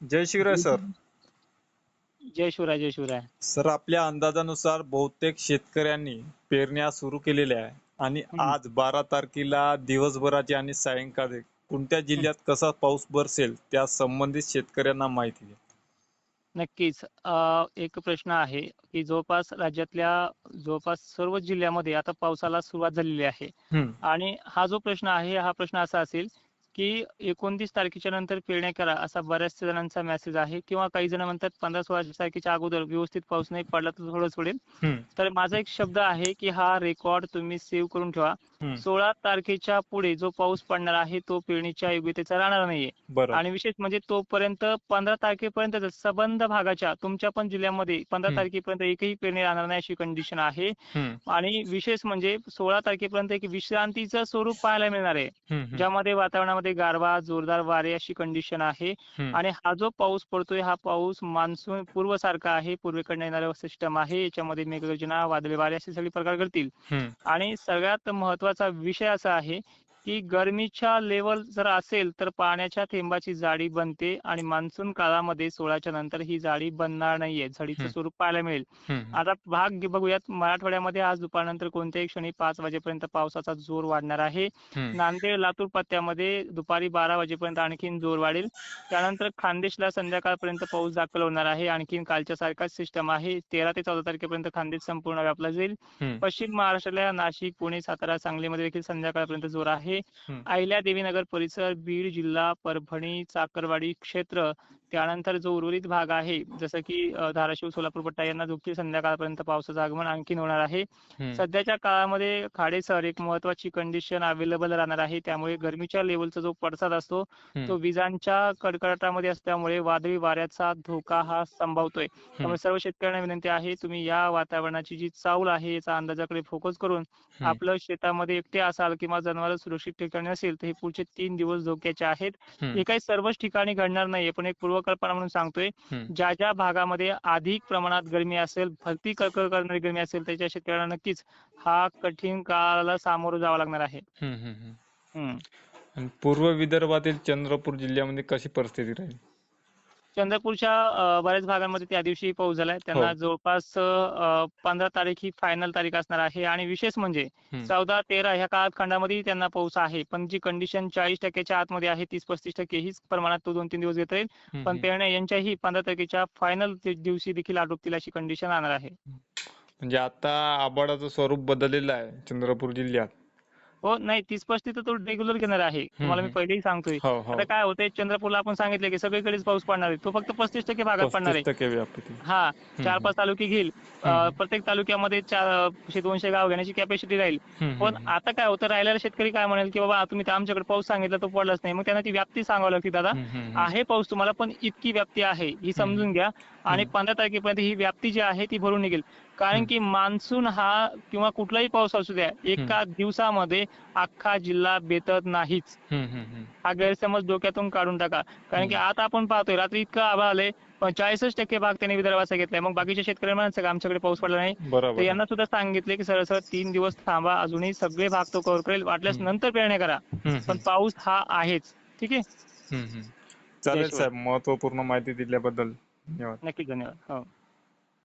जय Shivray sir. जय शिवराय जय Shivray. Sir आपल्या अंदाजानुसार बहुतेक शेतकऱ्यांनी पेरण्या सुरू केलेल्या आहे. आणि. आज बारा तारखेला दिवसभराची आणि सायंकाळी कोणत्या जिल्ह्यात कसा पाऊस बरसेल त्या संबंधित शेतकऱ्यांना माहिती आहे नक्कीच. एक प्रश्न आहे की जवळपास राज्यातल्या जवळपास सर्व जिल्ह्यामध्ये आता पावसाला सुरुवात झालेली आहे. आणि हा जो प्रश्न आहे हा प्रश्न असा असेल की एकोणतीस तारखेच्या नंतर पेरण्या करा असा बऱ्याच जणांचा मेसेज आहे. किंवा काही जण म्हणतात पंधरा सोळा तारखेच्या अगोदर व्यवस्थित पाऊस नाही पडला तर थोडं सोडेल. तर माझा एक शब्द आहे की हा रेकॉर्ड तुम्ही सेव्ह करून ठेवा. सोळा तारखेच्या पुढे जो पाऊस पडणार आहे तो पेरणीच्या योग्यतेचा राहणार नाहीये. आणि विशेष म्हणजे तोपर्यंत पंधरा तारखेपर्यंत संबंध भागाच्या तुमच्या पण जिल्ह्यामध्ये पंधरा. तारखेपर्यंत एकही पेरणी राहणार नाही अशी कंडिशन आहे. आणि विशेष म्हणजे सोळा तारखेपर्यंत एक विश्रांतीचं स्वरूप पाहायला मिळणार आहे. ज्यामध्ये वातावरणामध्ये गारवा जोरदार वारे अशी कंडिशन आहे. आणि हा जो पाऊस पडतोय हा पाऊस मान्सून पूर्व सारखा आहे. पूर्वेकडनं येणारं सिस्टम आहे. याच्यामध्ये मेघगर्जना वादळी वारे असे सगळे प्रकार घडतील. आणि सगळ्यात महत्त्वाचा महत्त्वाचा विषय असा आहे की गरमीच्या लेवल जर असेल तर पाण्याच्या थेंबाची जाडी बनते आणि मान्सून काळामध्ये सोळाच्या नंतर ही जाडी बनणार नाहीये. झडीचं. स्वरूप पाहायला मिळेल. आता भाग बघूयात. मराठवाड्यामध्ये आज दुपारनंतर कोणत्याही क्षणी पाच वाजेपर्यंत पावसाचा जोर वाढणार आहे. नांदेड लातूर पट्ट्यामध्ये दुपारी बारा वाजेपर्यंत आणखीन जोर वाढेल. त्यानंतर खानदेशला संध्याकाळपर्यंत पाऊस दाखल होणार आहे. आणखीन कालच्या सारखाच सिस्टम आहे. तेरा ते चौदा तारखेपर्यंत खानदेश संपूर्ण व्यापला जाईल. पश्चिम महाराष्ट्रातल्या नाशिक पुणे सातारा सांगलीमध्ये देखील संध्याकाळपर्यंत जोर आहे. हम्म. अहिल्या देवीनगर परिसर बीड जिल्हा परभणी चाकरवाडी क्षेत्र त्यानंतर जो उर्वरित भाग आहे जसं की धाराशिव सोलापूर पट्टा यांना देखील संध्याकाळपर्यंत पावसाचं आगमन आणखीन होणार आहे. सध्याच्या काळामध्ये खाडेसर एक महत्वाची कंडिशन अवेलेबल राहणार आहे त्यामुळे गरमीच्या लेवलचा जो पडसाद असतो तो. विजांच्या कडकडाटामध्ये असल्यामुळे वादळी वाऱ्याचा धोका हा संभावतोय त्यामुळे सर्व शेतकऱ्यांना विनंती आहे तुम्ही या वातावरणाची जी चावल आहे याचा अंदाजाकडे फोकस करून. आपलं शेतामध्ये एकटे असाल किंवा जनावर सुरक्षित ठिकाणी असेल तर हे पुढचे तीन दिवस धोक्याचे आहेत. हे काही सर्वच ठिकाणी घडणार नाहीये पण एक पूर्वकल्पना म्हणून सांगतोय. ज्या ज्या भागामध्ये अधिक प्रमाणात गरमी असेल भरती कळकळ करणारी गरमी असेल त्याच्या शेतकऱ्यांना नक्कीच हा कठीण काळाला सामोरं जावं लागणार आहे. पूर्व विदर्भातील चंद्रपूर जिल्ह्यामध्ये कशी परिस्थिती राहील? चंद्रपूरच्या बऱ्याच भागांमध्ये त्या दिवशी पाऊस झालाय त्यांना हो. जवळपास पंधरा तारीख ही फायनल तारीख असणार आहे आणि विशेष म्हणजे. चौदा तेरा ह्या कालखंडामध्ये त्यांना पाऊस आहे पण जी कंडिशन चाळीस टक्क्याच्या आतमध्ये आहे तीस पस्तीस टक्के हीच प्रमाणात तो दोन तीन दिवस घेता येईल पण. पेरण्या यांच्याही पंधरा तारखेच्या फायनल दिवशी देखील आटोपतील अशी कंडिशन राहणार आहे म्हणजे आता आभाळाचं स्वरूप बदललेलं आहे चंद्रपूर जिल्ह्यात हो नाही तीस पस्तीस तर तो रेग्युलर घेणार आहे. तुम्हाला मी. पहिलेही सांगतोय. हो हो. आता काय होतंय चंद्रपूरला आपण सांगितलं की सगळीकडेच पाऊस पडणार आहे. तो फक्त पस्तीस टक्के भागात पडणार आहे. पस्तीस टक्के व्यापती. हा चार. पाच तालुके घेईल. अ. प्रत्येक तालुक्यामध्ये चार अ, दोनशे गाव घेण्याची कॅपॅसिटी राहील. हम्म, पण आता काय होतं राहिलेला शेतकरी काय म्हणेल की बाबा तुम्ही तर आमच्याकडे पाऊस सांगितला तो पडलाच नाही. मग त्यांना ती व्याप्ती सांगावी लागते दादा हम्म, हम्म, हम्म. आहे पाऊस तुम्हाला पण इतकी व्याप्ती आहे. ही समजून घ्या. आणि. पंधरा तारखेपर्यंत ही व्याप्ती जी आहे ती भरून निघेल. कारण. की मान्सून हा किंवा कुठलाही पाऊस असू द्या एका दिवसामध्ये अख्खा जिल्हा बेतत नाहीच. हा गैरसमज डोक्यातून काढून टाका. कारण की. आता आपण पाहतोय रात्री इतकं आभाळ पण चाळीसच टक्के भाग त्यांनी विदर्भाचा घेतलाय. मग बाकीच्या शेतकऱ्यांना म्हणायचं आमच्याकडे पाऊस पडला नाही. तर यांना सुद्धा सांगितले की सरळ सरळ तीन दिवस थांबा अजूनही सगळे भाग तो कव्हर करेल. वाटल्यास. नंतर पेरण्या करा. पण पाऊस हा आहेच. ठीक आहे. चालेल. साहेब महत्त्वपूर्ण माहिती दिल्याबद्दल धन्यवाद. नक्कीच धन्यवाद. हो.